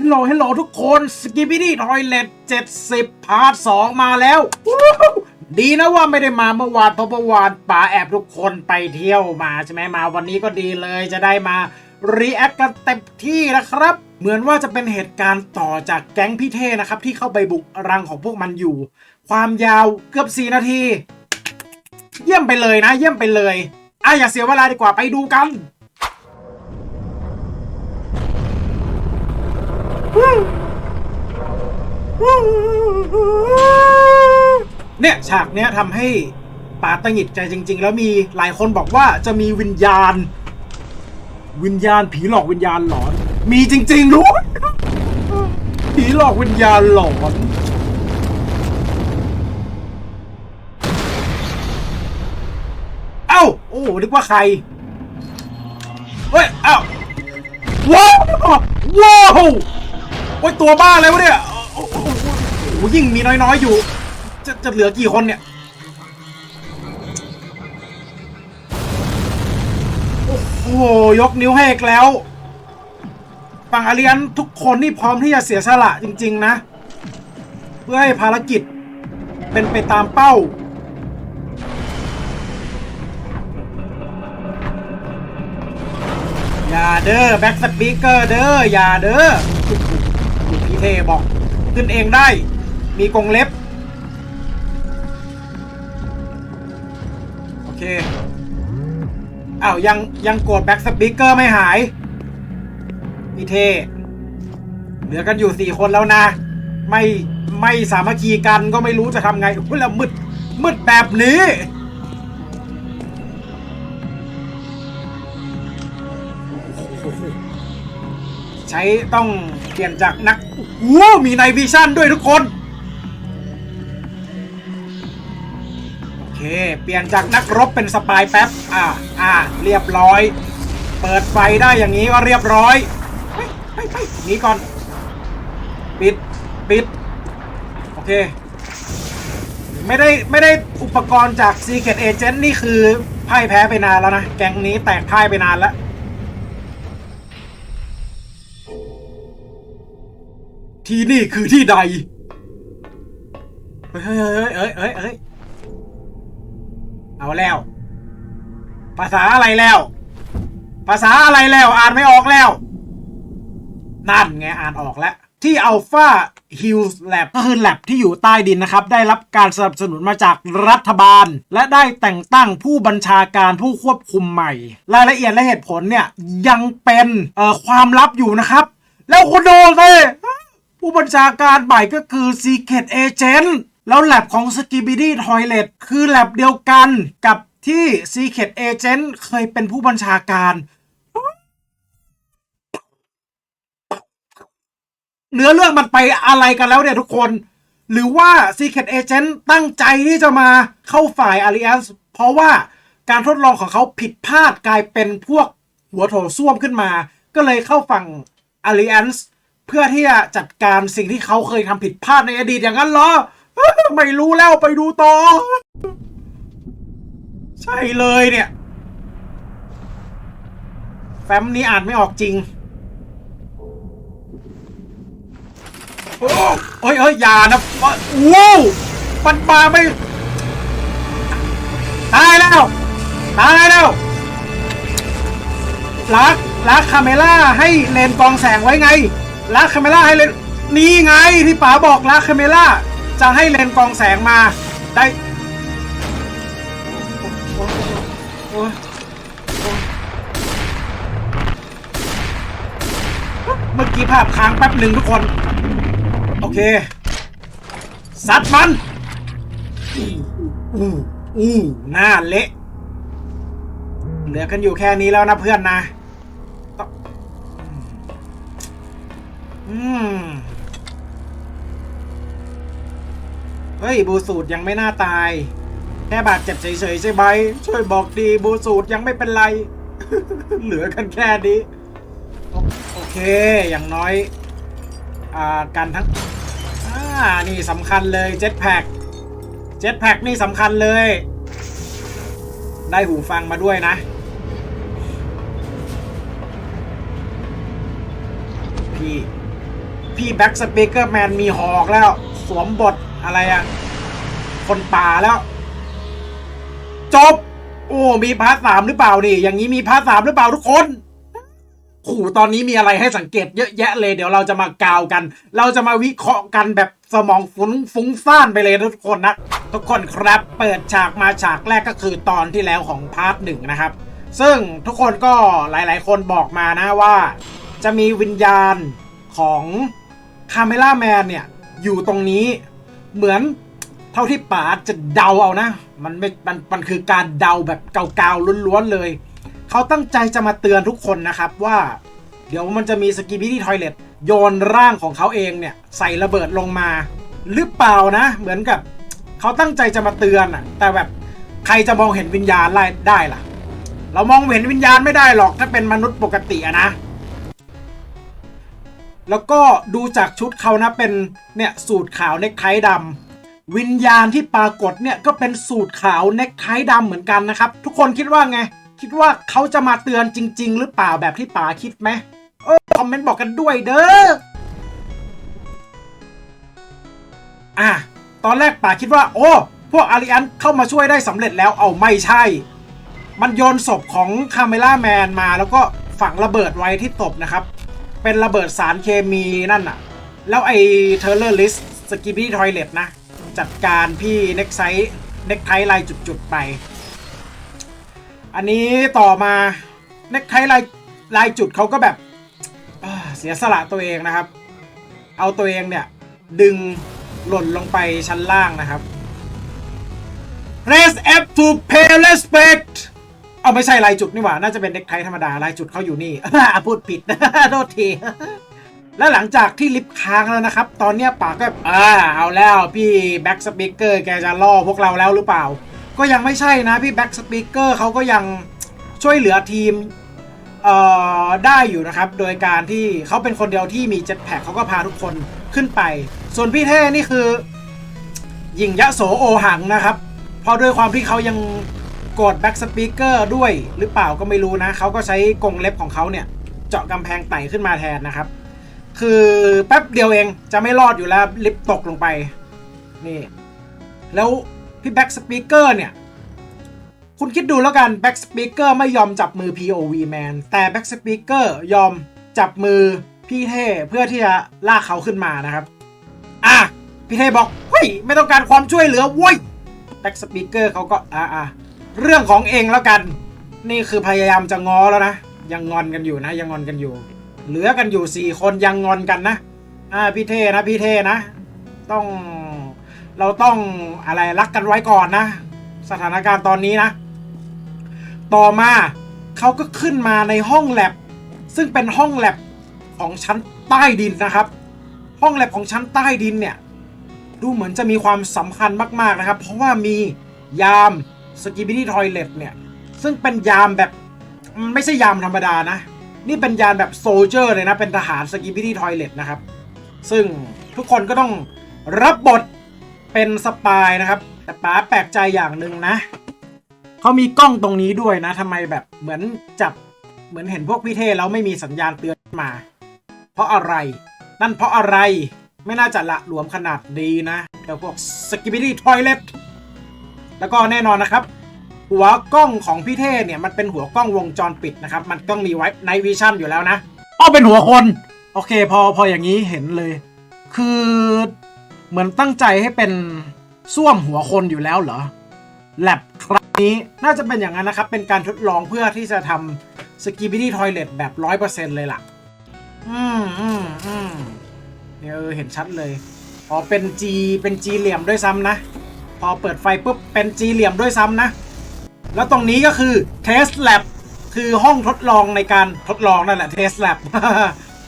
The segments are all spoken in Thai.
ฮัลโหลฮัลโหลทุกคนสกิป i ดี้ทอยเลต70พาร์ท2มาแล้ว ดีนะว่าไม่ได้มาเมื่อวานเพราะเมื่อวานป๋าแอบทุกคนไปเที่ยวมาใช่ไหมมาวันนี้ก็ดีเลยจะได้มารีแอคกันเต็มที่นะครับ เหมือนว่าจะเป็นเหตุการณ์ต่อจากแก๊งพี่เท่นะครับ ที่เข้าไปบุกรังของพวกมันอยู่ ความยาวเกือบ 4 นาที เยี่ยมไปเลยนะ เยี่ยมไปเลยอะอย่าเสียเวลาดีกว่าไปดูกัน เนี่ยฉากเนี้ยทำให้ปาตังหิดใจจริง ๆ แล้วมีหลายคนบอกว่าจะมีวิญญาณ วิญญาณผีหลอกวิญญาณหลอน มีจริงๆรู้ผีหลอกวิญญาณหลอนเอ้าโอ้นึกว่าใครเฮ้ยเอ้าว้าวว้าว โอ้ยตัวบ้าเลยวะเนี่ยโอ้โหโอ้โหยิ่งมีน้อยๆอยู่ จะจะเหลือกี่คนเนี่ย โอ้โหยกนิ้วให้อีกแล้วฝั่งอาเรียนทุกคนนี่พร้อมที่จะเสียสละจริง ๆ นะ เพื่อให้ภารกิจเป็นไปตามเป้าอย่าเด้อแบ็กสปีกเกอร์เด้ออย่าเด้อ เทบอก ขึ้นเองได้ มีกรงเล็บ โอเคอ้าวยังยังกดแบ็กสปีกเกอร์ไม่หายพี่เท เหลือกันอยู่สี่คนแล้วนะ ไม่ไม่สามัคคีกันก็ไม่รู้จะทำไงอุ้ยแล้วมืดมืดแบบนี้ใช้ต้อง เปลี่ยนจากนักโอ้โหมีไนวิชั่นด้วยทุกคน โอเค เปลี่ยนจากนักรบเป็นสปายแป๊บ อ่า อ่า เรียบร้อย เปิดไฟได้อย่างนี้ก็เรียบร้อยไปไปไปหนีก่อน ปิด ปิด โอเค ไม่ได้ ไม่ได้อุปกรณ์จาก Secret Agent นี่คือพ่ายแพ้ไปนานแล้วนะ แก๊งนี้แตกพ่ายไปนานแล้ว ที่นี่คือที่ใด เฮ้ยเฮ้ยเฮ้ยเฮ้ยเฮ้ยเอาแล้ว ภาษาอะไรแล้ว ภาษาอะไรแล้ว อ่านไม่ออกแล้ว นั่นไงอ่านออกแล้ว ที่ Alpha Hills Lab ก็คือ lab ที่อยู่ใต้ดินนะครับ ได้รับการสนับสนุนมาจากรัฐบาล และได้แต่งตั้งผู้บัญชาการผู้ควบคุมใหม่ รายละเอียดและเหตุผลเนี่ย ยังเป็นความลับอยู่นะครับ แล้วคุณดูสิ ผู้บัญชาการใหม่ก็คือ Secret Agent แล้ว lab ของ s k i b i d y Toilet คือ lab เดียวกันกับที่ Secret Agent เคยเป็นผู้บัญชาการ เนื้อเรื่องมันไปอะไรกันแล้วเนี่ยทุกคน หรือว่า Secret Agent ตั้งใจที่จะมาเข้าฝ่าย Alliance เพราะว่าการทดลองของเขาผิดพลาดกลายเป็นพวกหัวโถส้วมขึ้นมา ก็เลยเข้าฝั่ง Alliance เพื่อที่จะจัดการสิ่งที่เขาเคยทำผิดพลาดในอดีตอย่างนั้นเหรอ ไม่รู้แล้วไปดูต่อ ใช่เลยเนี่ย แฟ้มนี้อ่านไม่ออกจริง โอ้เอ้ยเอ้ยอย่านะว้าวปันปลาไม่ ตายแล้ว ตายแล้วลักลักคาเมล่าให้เลนกองแสงไว้ไง ลักคาเมล่าให้เลนนี่ไงที่ป๋าบอกลักคาเมล่าจะให้เลนกองแสงมาได้โอ้ยเมื่อกี้ภาพค้างแป๊บหนึ่งทุกคน โอเคซัดมันอู้อู้หน้าเละเหลือกันอยู่แค่นี้แล้วนะเพื่อนนะ อืมเฮ้ยบูสูตรยังไม่น่าตาย แค่บาดเจ็บเฉยๆใช่ไหมช่วยบอกดีบูสูตรยังไม่เป็นไร เหลือกันแค่นี้ โอเคอย่างน้อย อ่ากันทั้งอ่านี่สำคัญเลยเจ็ตแพ็กเจ็ตแพ็กนี่สำคัญเลย ได้หูฟังมาด้วยนะ พี่ พี่แบ็กสเปกเกอร์แมนมีหอกแล้ว สวมบทอะไรอะคนป่าแล้ว จบ โอ้ มีพาร์ทสามหรือเปล่านี่ อย่างนี้มีพาร์ทสามหรือเปล่าทุกคนโอ้โหตอนนี้มีอะไรให้สังเกตเยอะแยะเลย เดี๋ยวเราจะมากาวกัน เราจะมาวิเคราะห์กันแบบสมองฟุ้งฟุ้งซ่านไปเลยทุกคนนะ ทุกคนครับเปิดฉากมาฉากแรกก็คือตอนที่แล้วของพาร์ทหนึ่งนะครับ ซึ่งทุกคนก็หลายๆ คนบอกมานะว่า จะมีวิญญาณของ คาเมล่าแมนเนี่ย อยู่ตรงนี้เหมือนเท่าที่ป๋าจะเดาเอานะ มันไม่มันมันคือการเดาแบบเกาๆล้วนๆเลย เขาตั้งใจจะมาเตือนทุกคนนะครับว่า เดี๋ยวมันจะมีสกีบิที่ทอยเลตโยนร่างของเขาเองเนี่ย ใส่ระเบิดลงมา หรือเปล่านะ เหมือนกับ เขาตั้งใจจะมาเตือนอะแต่แบบใครจะมองเห็นวิญญาณไล่ได้ล่ะ เรามองเห็นวิญญาณไม่ได้หรอกถ้าเป็นมนุษย์ปกติอะนะ แล้วก็ดูจากชุดเขานะเป็นเนี่ยสูตรขาวเน็กไทดำวิญญาณที่ปรากฏเนี่ยก็เป็นสูตรขาวเน็กไทดำเหมือนกันนะครับ ทุกคนคิดว่าไง คิดว่าเขาจะมาเตือนจริง ๆ หรือเปล่าแบบที่ป๋าคิดไหมเออคอมเมนต์บอกกันด้วยเด้ออะตอนแรกป๋าคิดว่า โอ้ พวกอาริอันเข้ามาช่วยได้สำเร็จแล้วเอาไม่ใช่ มันโยนศพของคาเมล่าแมนมาแล้วก็ฝังระเบิดไว้ที่ศพนะครับ เป็นระเบิดสารเคมีนั่นน่ะแล้วไอ้เทเลอร์ลิสสกิบี้ทอยเลตนะ จัดการพี่เน็กไซเน็กไทลายจุดๆไป อันนี้ต่อมาเน็กไทลายลายจุดเขาก็แบบเสียสละตัวเองนะครับ เอาตัวเองเนี่ย ดึงหล่นลงไปชั้นล่างนะครับ Raise F to pay respect เอาไม่ใช่ลายจุดนี่หว่า น่าจะเป็นเน็กไทธรรมดาลายจุดเขาอยู่นี่ พูดผิด โทษที และหลังจากที่ลิฟต์ค้างแล้วนะครับ ตอนเนี้ยปากก็แบบอ่าเอาแล้วพี่แบ็กสปีกเกอร์แกจะล่อพวกเราแล้วหรือเปล่า ก็ยังไม่ใช่นะพี่แบ็กสปีกเกอร์เขาก็ยังช่วยเหลือทีมเอ่อได้อยู่นะครับ โดยการที่เขาเป็นคนเดียวที่มีเจ็ตแพ็คเขาก็พาทุกคนขึ้นไป ส่วนพี่เท่นี่คือหญิงยะโสโอหังนะครับ เพราะด้วยความที่เขายัง กดแบ็กสปีกเกอร์ด้วยหรือเปล่าก็ไม่รู้นะ เขาก็ใช้กรงเล็บของเขาเนี่ย เจาะกำแพงไต่ขึ้นมาแทนนะครับ คือแป๊บเดียวเองจะไม่รอดอยู่แล้วลิฟต์ตกลงไป นี่ แล้วพี่แบ็กสปีกเกอร์เนี่ย คุณคิดดูแล้วกันแบ็กสปีกเกอร์ไม่ยอมจับมือ POV man แต่แบ็กสปีกเกอร์ยอมจับมือพี่เท่เพื่อที่จะลากเขาขึ้นมานะครับ อะพี่เทบอกเฮ้ยไม่ต้องการความช่วยเหลือเว้ยแบ็กสปีกเกอร์เขาก็อ่าอ่า เรื่องของเองแล้วกัน นี่คือพยายามจะง้อแล้วนะ ยังงอนกันอยู่นะ ยังงอนกันอยู่ เหลือกันอยู่สี่คนยังงอนกันนะ อ่าพี่เทนะพี่เทนะ ต้องเราต้องอะไรรักกันไว้ก่อนนะ สถานการณ์ตอนนี้นะ ต่อมาเขาก็ขึ้นมาในห้องแลบ ซึ่งเป็นห้องแลบของชั้นใต้ดินนะครับ ห้องแลบของชั้นใต้ดินเนี่ย ดูเหมือนจะมีความสำคัญมาก ๆนะครับ เพราะว่ามียาม สกิบิดี้ทอยเลตเนี่ย ซึ่งเป็นยามแบบไม่ใช่ยามธรรมดานะ นี่เป็นยามแบบโซลเจอร์เลยนะ เป็นทหารสกิบิดี้ทอยเลตนะครับ ซึ่งทุกคนก็ต้องรับบทเป็นสปายนะครับ แต่ป๋าแปลกใจอย่างหนึ่งนะเขามีกล้องตรงนี้ด้วยนะทำไมแบบเหมือนจับเหมือนเห็นพวกพี่เท่แล้วไม่มีสัญญาณเตือนมา เพราะอะไร นั่นเพราะอะไรไม่น่าจะละหลวมขนาดดีนะเดี๋ยวพวกสกิบิลี่ทอยเลต แล้วก็แน่นอนนะครับ หัวกล้องของพี่เท่เนี่ยมันเป็นหัวกล้องวงจรปิดนะครับ มันต้องมีไว้ในวิชั่นอยู่แล้วนะอ้อเป็นหัวคน โอเค พอพออย่างนี้เห็นเลย คือเหมือนตั้งใจให้เป็นส้วมหัวคนอยู่แล้วเหรอแลบครั้งนี้น่าจะเป็นอย่างนั้นนะครับ เป็นการทดลองเพื่อที่จะทำสกิบิลี่ทอยเลตแบบร้อยเปอร์เซ็นต์เลยล่ะ อืมอืมอืมเนี่ยเออเห็นชัดเลย อ๋อ เป็น G เป็น G เหลี่ยมด้วยซ้ำนะ พอเปิดไฟปุ๊บเป็น G เหลี่ยมด้วยซ้ำนะ แล้วตรงนี้ก็คือ Test Lab คือห้องทดลองในการทดลองนั่นแหละ Test Lab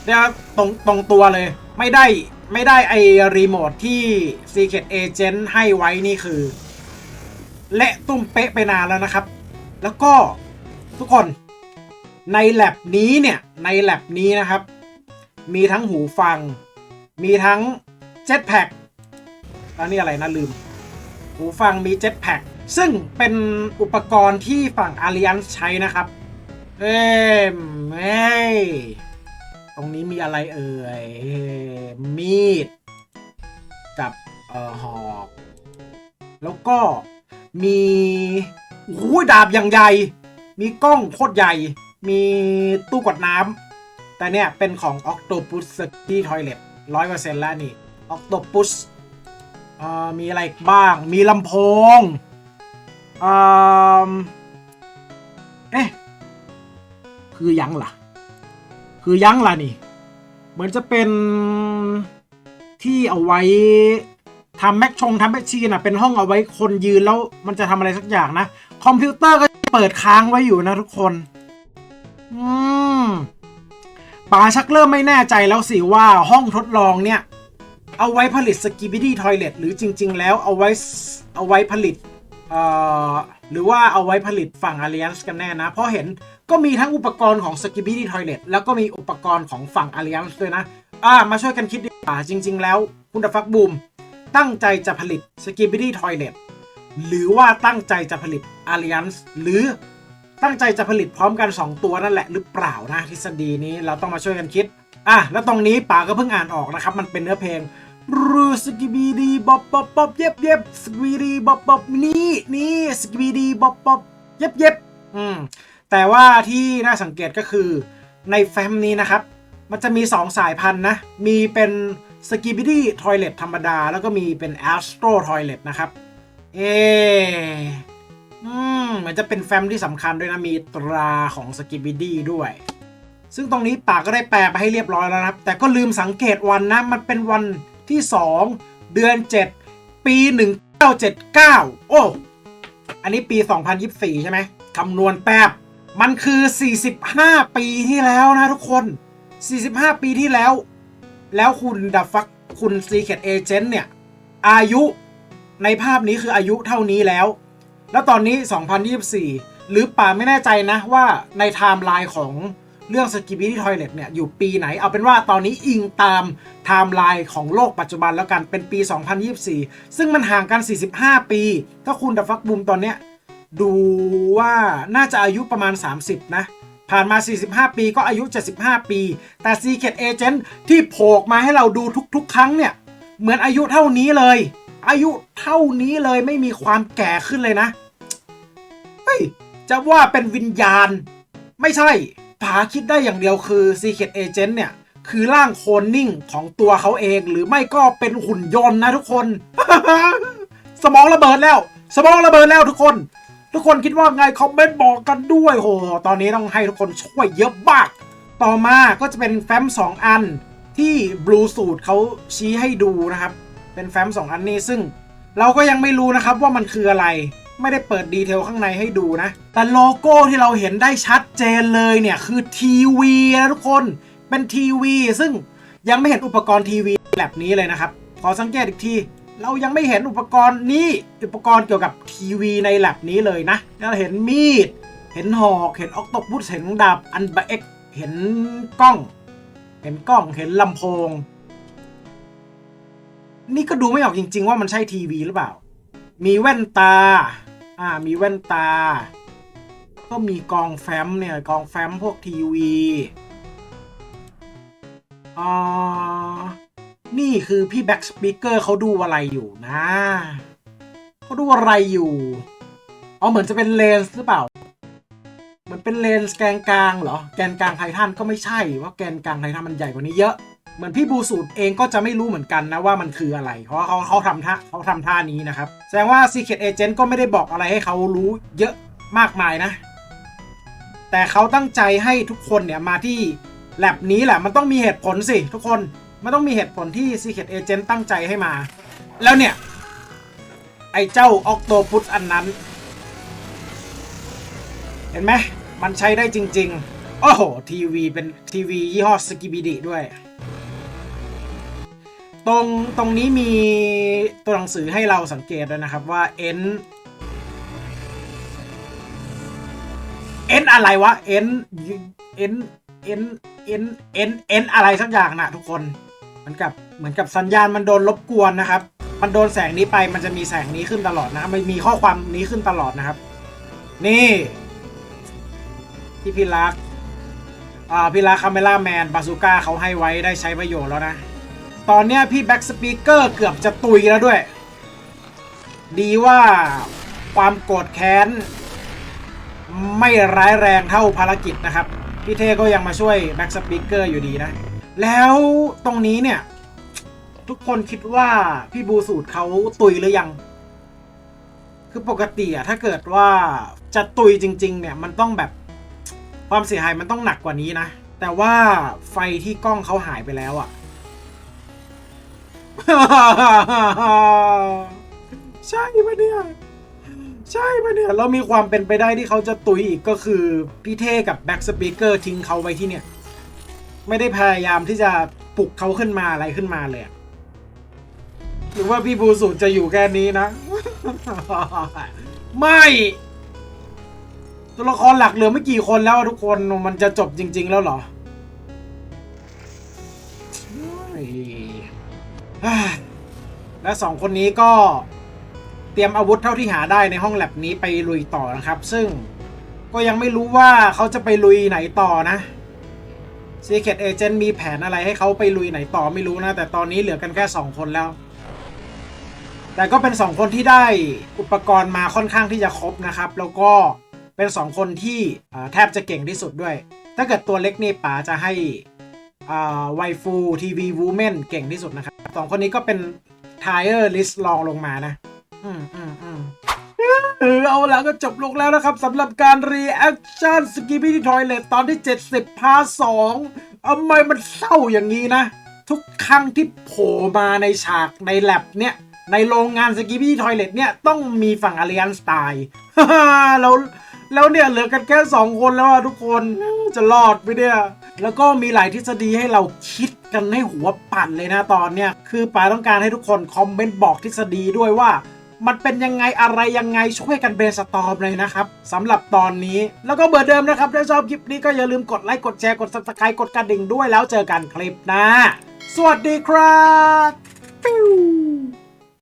เดี๋ยวตรงตรงตัวเลย ไม่ได้ไม่ได้ไอรีโมทที่ Secret Agent ให้ไว้นี่คือ และตุ้มเป๊ะไปนานแล้วนะครับ แล้วก็ทุกคนในแลบนี้เนี่ย ในแลบนี้นะครับ มีทั้งหูฟัง มีทั้งเจ็ตแพ็กแล้วนี่อะไรนะลืม หูฟังมีเจ็ตแพ็กซึ่งเป็นอุปกรณ์ที่ฝั่ง a l l i a n c e ใช้นะครับ เอ้ยเอ้ยตรงนี้มีอะไรเอ่ย มีด กับเอ่อหอก แล้วก็มีโอ้ยดาบอย่างใหญ่ มีกล้องโคตรใหญ่ มีตู้กดน้ำ แต่เนี่ยเป็นของ Octopus Ski Toilet ร้อยเปอร์เซ็นต์แล้วนี่ Octopus อ่อมีอะไรบ้างมีลำโพงอเอ๊ะคือยังล่ะ คือยังล่ะนี่ เหมือนจะเป็นที่เอาไว้ทำแม็กชงทำแม็กชีนอะเป็นห้องเอาไว้คนยืนแล้วมันจะทำอะไรสักอย่างนะ คอมพิวเตอร์ก็เปิดค้างไว้อยู่นะทุกคน อืมป๋าชักเริ่มไม่แน่ใจแล้วสิว่าห้องทดลองเนี่ย เอาไว้ผลิตสกิบิดี้ทอยเลตหรือจริง ๆ แล้วเอาไว้เอาไว้ผลิตหรือว่าเอาไว้ผลิตฝั่ง Alliance กันแน่นะ เพราะเห็นก็มีทั้งอุปกรณ์ของ s k i b i d y Toilet แล้วก็มีอุปกรณ์ของฝั่ง Alliance ด้วยนะ อ่า มาช่วยกันคิดดีกว่าจริง ๆ แล้ว คุณดฟักบูม ตั้งใจจะผลิต s k i b i d y Toilet หรือว่าตั้งใจจะผลิต Alliance หรือตั้งใจจะผลิตพร้อมกัน 2 ตัวนั่นแหละหรือเปล่านะทฤษฎีนี้เราต้องมาช่วยกันคิด อะแล้วตรงนี้ป๋าก็เพิ่งอ่านออกนะครับมันเป็นเนื้อเพลง รูสกิบีดีบ๊อบบ๊อบบ๊อบเย็บเย็บสกิบีดีบ๊อบบ๊อบนี่นี่สกิบีดีบ๊อบบ๊อบเย็บเย็บอืมแต่ว่าที่น่าสังเกตก็คือในแฟ้มนี้นะครับ มันจะมี 2 สายพันธุ์นะ มีเป็นสกิบิดี้ทอยเล็ตธรรมดา แล้วก็มีเป็นแอสโตรทอยเล็ตนะครับ เออืมมันจะเป็นแฟ้มที่สำคัญด้วยนะ มีตราของสกิบิดี้ด้วย ซึ่งตรงนี้ปากก็ได้แปลไปให้เรียบร้อยแล้วนะครับ แต่ก็ลืมสังเกตวันนะ มันเป็นวัน ที่ 2 เดือน 7 ปี 1979 โอ้ อันนี้ปี 2024 ใช่ไหมคำนวณแป๊บ มันคือ 45 ปีที่แล้วนะทุกคน 45 ปีที่แล้ว แล้วคุณดับฟักคุณ Secret Agent เนี่ย อายุในภาพนี้คืออายุเท่านี้แล้ว แล้วตอนนี้ 2024 หรือป่าไม่แน่ใจนะว่าในไทม์ไลน์ของ เรื่อง s k i b i d y Toilet เนี่ยอยู่ปีไหน เอาเป็นว่าตอนนี้อิงตามไทม์ไลน์ของโลกปัจจุบันแล้วกันเป็นปี 2024 ซึ่งมันห่างกัน 45 ปี ถ้าคุณดับฟักบูมตอนเนี้ยดูว่าน่าจะอายุประมาณ 30 นะผ่านมา 45 ปีก็อายุ 75 ปี แต่ Secret Agent ที่โผล่มาให้เราดูทุกๆ ครั้งเนี่ย เหมือนอายุเท่านี้เลย อายุเท่านี้เลยไม่มีความแก่ขึ้นเลยนะ เฮ้ย จะว่าเป็นวิญญาณ ไม่ใช่ ผาคิดได้อย่างเดียวคือ Secret Agent เนี่ย คือร่างโคลนนิ่งของตัวเขาเองหรือไม่ก็เป็นหุ่นยนต์นะทุกคน สมองระเบิดแล้ว สมองระเบิดแล้วทุกคน ทุกคนคิดว่าไงคอมเมนต์บอกกันด้วยโหตอนนี้ต้องให้ทุกคนช่วยเยอะมาก ต่อมาก็จะเป็นแฟ้ม2 อันที่บลูสูตรเขาชี้ให้ดูนะครับ เป็นแฟ้ม2 อันนี้ซึ่ง เราก็ยังไม่รู้นะครับว่ามันคืออะไร ไม่ได้เปิดดีเทลข้างในให้ดูนะ แต่โลโก้ที่เราเห็นได้ชัดเจนเลยเนี่ย คือทีวีนะทุกคนเป็นทีวีซึ่งยังไม่เห็นอุปกรณ์ทีวีแบบนี้เลยนะครับ ขอสังเกตอีกทีเรายังไม่เห็นอุปกรณ์นี้อุปกรณ์เกี่ยวกับทีวีในแลบนี้เลยนะเราเห็นมีด เห็นหอกเห็นออกตบพุทเห็นดาบอันบะเอ็กเห็นกล้อง เห็นกล้องเห็นลำโพง นี่ก็ดูไม่ออกจริง ๆ ว่ามันใช่ทีวีหรือเปล่า มีแว่นตา อ่ามีแว่นตา ก็มีกองแฟ้มเนี่ยกองแฟ้มพวกทีวีอ่านี่คือพี่แบ็กสปีกเกอร์เขาดูอะไรอยู่นะเขาดูอะไรอยู่อ๋อเหมือนจะเป็นเลนส์หรือเปล่ามือนเป็นเลนส์แกนกลางเหรอ แกนกลางไททันก็ไม่ใช่ว่าแกนกลางไททันมันใหญ่กว่านี้เยอะ เหมือนพี่บูสูตรเองก็จะไม่รู้เหมือนกันนะว่ามันคืออะไร เพราะว่าเขาเขาทำท่าเขาทำท่านี้นะครับ แสดงว่า Secret Agent ก็ไม่ได้บอกอะไรให้เขารู้เยอะมากมายนะ แต่เขาตั้งใจให้ทุกคนเนี่ยมาที่แลบนี้แหละมันต้องมีเหตุผลสิทุกคน มันต้องมีเหตุผลที่ Secret Agent ตั้งใจให้มา แล้วเนี่ย ไอ้เจ้าออกโตพุสอันนั้น เห็นไหมมันใช้ได้จริง ๆ โอ้โห ทีวีเป็นทีวียี่ห้อสกิบิดิด้วย ตรงตรงนี้มีตัวหนังสือให้เราสังเกตด้วยนะครับว่า N N อะไรวะ N N N N N N อะไรสักอย่างนะทุกคนเหมือนกับเหมือนกับสัญญาณมันโดนรบกวนนะครับ มันโดนแสงนี้ไปมันจะมีแสงนี้ขึ้นตลอดนะครับมันมีข้อความนี้ขึ้นตลอดนะครับ นี่ที่พี่รักอ่าพิลาคาเมล่าแมนบาซูก้าเขาให้ไว้ได้ใช้ประโยชน์แล้วนะ ตอนเนี้ยพี่แบ็กสปีกเกอร์เกือบจะตุยแล้วด้วย ดีว่าความโกรธแค้น ไม่ร้ายแรงเท่าภารกิจนะครับ พี่เทก็ยังมาช่วยแบ็กสปีกเกอร์อยู่ดีนะ แล้วตรงนี้เนี่ย ทุกคนคิดว่าพี่บูสูตรเขาตุยหรือยัง คือปกติอะถ้าเกิดว่าจะตุยจริง ๆ เนี่ยมันต้องแบบความเสียหายมันต้องหนักกว่านี้นะ แต่ว่าไฟที่กล้องเขาหายไปแล้วอะ ใช่ปะเนี่ย ใช่ปะเนี่ยแล้วมีความเป็นไปได้ที่เขาจะตุยอีกก็คือพี่เท่กับแบ็กสปีกเกอร์ทิ้งเขาไว้ที่เนี่ย ไม่ได้พยายามที่จะปลุกเขาขึ้นมาอะไรขึ้นมาเลยหรือว่าพี่บูสูจะอยู่แค่นี้นะ ไม่ตัวละครหลักเหลือไม่กี่คนแล้วทุกคนมันจะจบจริง ๆ แล้วเหรอ และสองคนนี้ก็เตรียมอาวุธเท่าที่หาได้ในห้องแลบนี้ไปลุยต่อนะครับ ซึ่งก็ยังไม่รู้ว่าเขาจะไปลุยไหนต่อนะ Secret Agent มีแผนอะไรให้เขาไปลุยไหนต่อไม่รู้นะ แต่ตอนนี้เหลือกันแค่ 2 คนแล้ว แต่ก็เป็น 2 คนที่ได้อุปกรณ์มาค่อนข้างที่จะครบนะครับ แล้วก็เป็น 2 คนที่แทบจะเก่งที่สุดด้วย ถ้าเกิดตัวเล็กนี่ป๋าจะให้ ไวฟูทีวีวูแมนเก่งที่สุดนะครับสองคนนี้ก็เป็นทายเออร์ลิสลองลงมานะ อืมอืมอืมเออเอาแล้วก็จบลงแล้วนะครับสำหรับการรีแอคชั่นสกีบี้ที่ทอยเลตตอนที่ 70พาร์สองทำไมมันเศร้าอย่างนี้นะ ทุกครั้งที่โผล่มาในฉากในแลบเนี่ย ในโรงงานสกีบี้ทอยเลตเนี่ย ต้องมีฝั่งอาริยันสไตล์แล้วแล้วเนี่ยเหลือกันแค่สองคนแล้วอะทุกคนจะรอดไหมเนี่ย แล้วก็มีหลายทฤษฎีให้เราคิดกันให้หัวปั่นเลยนะตอนเนี้ยคือป๋าต้องการให้ทุกคนคอมเมนต์บอกทฤษฎีด้วยว่ามันเป็นยังไงอะไรยังไงช่วยกันเบรนสตอร์มเลยนะครับสำหรับตอนนี้แล้วก็เบอร์เดิมนะครับ ถ้าชอบคลิปนี้ก็อย่าลืมกดไลค์กดแชร์กด subscribe กดกระดิ่งด้วยแล้วเจอกันคลิปหน้าสวัสดีครับ